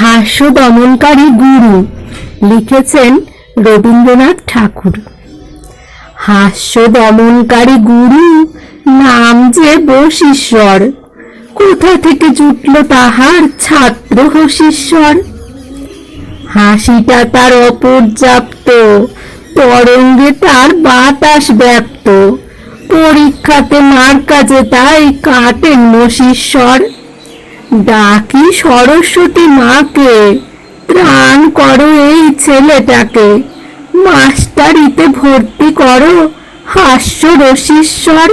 হাস্য দমনকারী গুরু লিখেছেন রবীন্দ্রনাথ ঠাকুর। হাস্য দমনকারী গুরু নাম যে বশীশ্বর, কোথা থেকে জুটল তাহার ছাত্র হশীশ্বর? হাসিটা তার অপর্যাপ্ত, তরঙ্গে তার বাতাস ব্যক্ত, পরীক্ষাতে মার কাজে তাই কাটেন মশীশ্বর ডাকি সরস্বতী মাকে ত্রাণ করো এই ছেলেটাকে। মাস্টারিতে ভর্তি করো হাস্য রসীশ্বর